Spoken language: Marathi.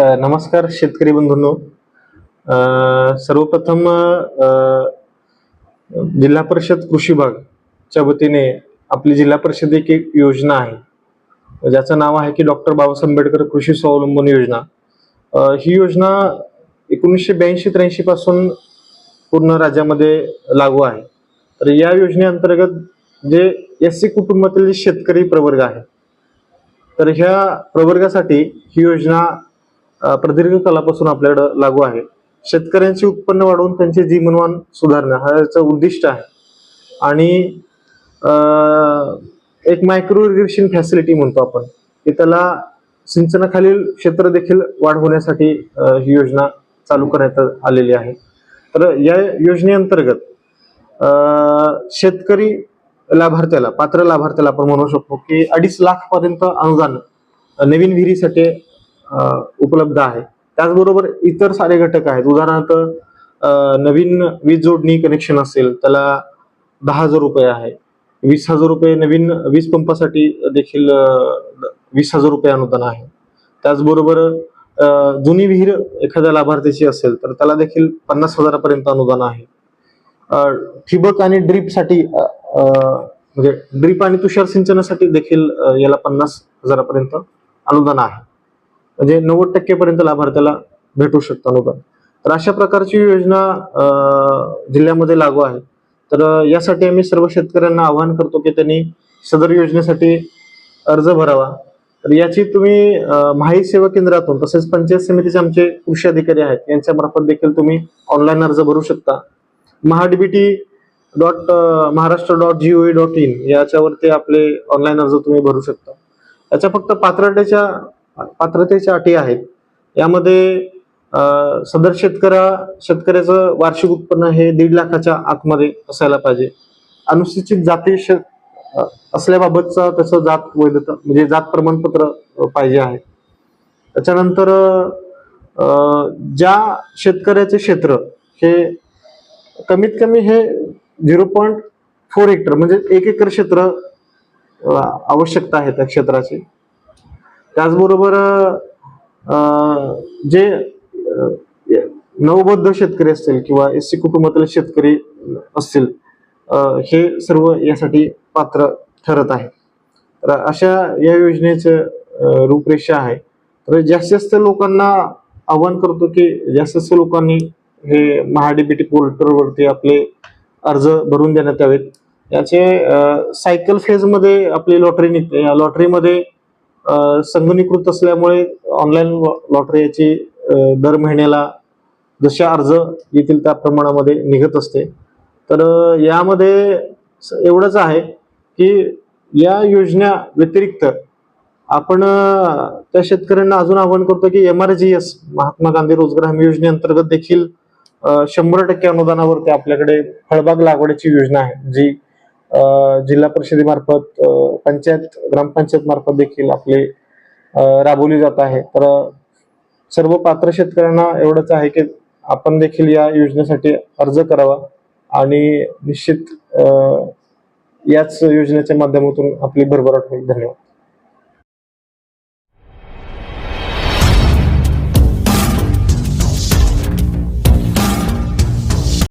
नमस्कार शेतकरी बंधूंनो. सर्वप्रथम जिल्हा परिषद कृषी भागच्या वतीने आपली जिल्हा परिषद एक एक योजना आहे. ज्याचं नाव आहे की डॉक्टर बाबासाहेब आंबेडकर कृषी स्वावलंबन योजना. ही योजना एकोणीसशे ब्याऐंशी त्र्याऐंशी पासून पूर्ण राज्यामध्ये लागू आहे. तर या योजनेअंतर्गत जे एस सी कुटुंबातील जे शेतकरी प्रवर्ग आहे तर ह्या प्रवर्गासाठी ही योजना प्रदीर्घ कालापासून आपल्याकडे लागू आहे. शेतकऱ्यांचे उत्पन्न वाढवून त्यांचे जीवनमान सुधारणं हा याचं उद्दिष्ट आहे. आणि एक मायक्रो इरिगेशन फॅसिलिटी म्हणतो आपण. की त्याला सिंचनाखालील क्षेत्र देखील वाढ होण्यासाठी ही योजना चालू करण्यात आलेली आहे. तर या योजनेअंतर्गत शेतकरी लाभार्थ्याला पात्र लाभार्थ्याला आपण म्हणू शकतो की अडीच लाख पर्यंत अनुदान नवीन विहिरीसाठी उपलब्ध आहे. त्याचबरोबर इतर सारे घटक आहेत. उदाहरणार्थ नवीन वीज जोडणी कनेक्शन असेल त्याला दहा हजार रुपये आहे. वीस हजार रुपये नवीन वीज पंपासाठी देखील वीस हजार रुपये अनुदान आहे. त्याचबरोबर जुनी विहीर एखाद्या लाभार्थीची असेल तर त्याला देखील पन्नास हजारापर्यंत अनुदान आहे. ठिबक आणि ड्रीपसाठी म्हणजे ड्रीप आणि तुषार सिंचनासाठी देखील याला पन्नास हजारापर्यंत अनुदान आहे. म्हणजे नव्वद टक्केपर्यंत लाभार्थ्याला भेटू शकतं अनुदान. तर अशा प्रकारची योजना जिल्ह्यामध्ये लागू आहे. तर यासाठी आम्ही सर्व शेतकऱ्यांना आवाहन करतो की त्यांनी सदर योजनेसाठी अर्ज भरावा. तर याची तुम्ही माहिती सेवा केंद्रातून तसेच पंचायत समितीचे आमचे कृषी अधिकारी आहेत यांच्या मार्फत देखील तुम्ही ऑनलाईन अर्ज भरू शकता. MahaDBT dot Maharashtra dot G O V dot in याच्यावरती आपले ऑनलाईन अर्ज तुम्ही भरू शकता. याच्या फक्त पात्रतेच्या पात्रतेच्या अटी आहेत. यामध्ये सदर शेतकऱ्या शेतकऱ्याचं वार्षिक उत्पन्न हे दीड लाखाच्या आतमध्ये असायला पाहिजे. अनुसूचित जाती श- असल्याबाबतचा त्याचं जात वैधता म्हणजे जात प्रमाणपत्र पाहिजे आहे. त्याच्यानंतर ज्या शेतकऱ्याचे क्षेत्र हे कमीत कमी हे झिरो पॉईंट फोर हेक्टर म्हणजे एक एकर क्षेत्र आवश्यकता आहे त्या क्षेत्राची. त्याचबरोबर जे नवबद्ध शेतकरी असतील किंवा एस सी कुटुंबातील शेतकरी असतील हे सर्व यासाठी पात्र ठरत आहे तर अशा या योजनेचं रूपरेषा आहे. तर जास्तीत जास्त लोकांना आवाहन करतो की जास्तीत जास्त लोकांनी हे महाडीबीटी पोर्टलवरती आपले अर्ज भरून देण्यात यावेत. याचे सायकल फेजमध्ये आपली लॉटरी निघते. या लॉटरीमध्ये संगणीकृत असल्यामुळे ऑनलाईन लॉटरी याची दर महिन्याला जसे अर्ज येतील त्या प्रमाणामध्ये निघत असते. तर यामध्ये स- एवढंच आहे की या योजना व्यतिरिक्त आपण त्या शेतकऱ्यांना अजून आवाहन करतो की M R G S Mahatma Gandhi रोजगार हमी योजनेअंतर्गत देखील शंभर टक्के अनुदानावरती आपल्याकडे फळबाग लागवडीची योजना आहे जी जिल्हा परिषदेमार्फत पंचायत ग्रामपंचायत मार्फत देखील आपले राबवली जात आहे. तर सर्व पात्र शेतकऱ्यांना एवढंच आहे की आपण देखील या योजनेसाठी अर्ज करावा आणि निश्चित याच योजनेच्या माध्यमातून आपली भरभराट होईल. धन्यवाद.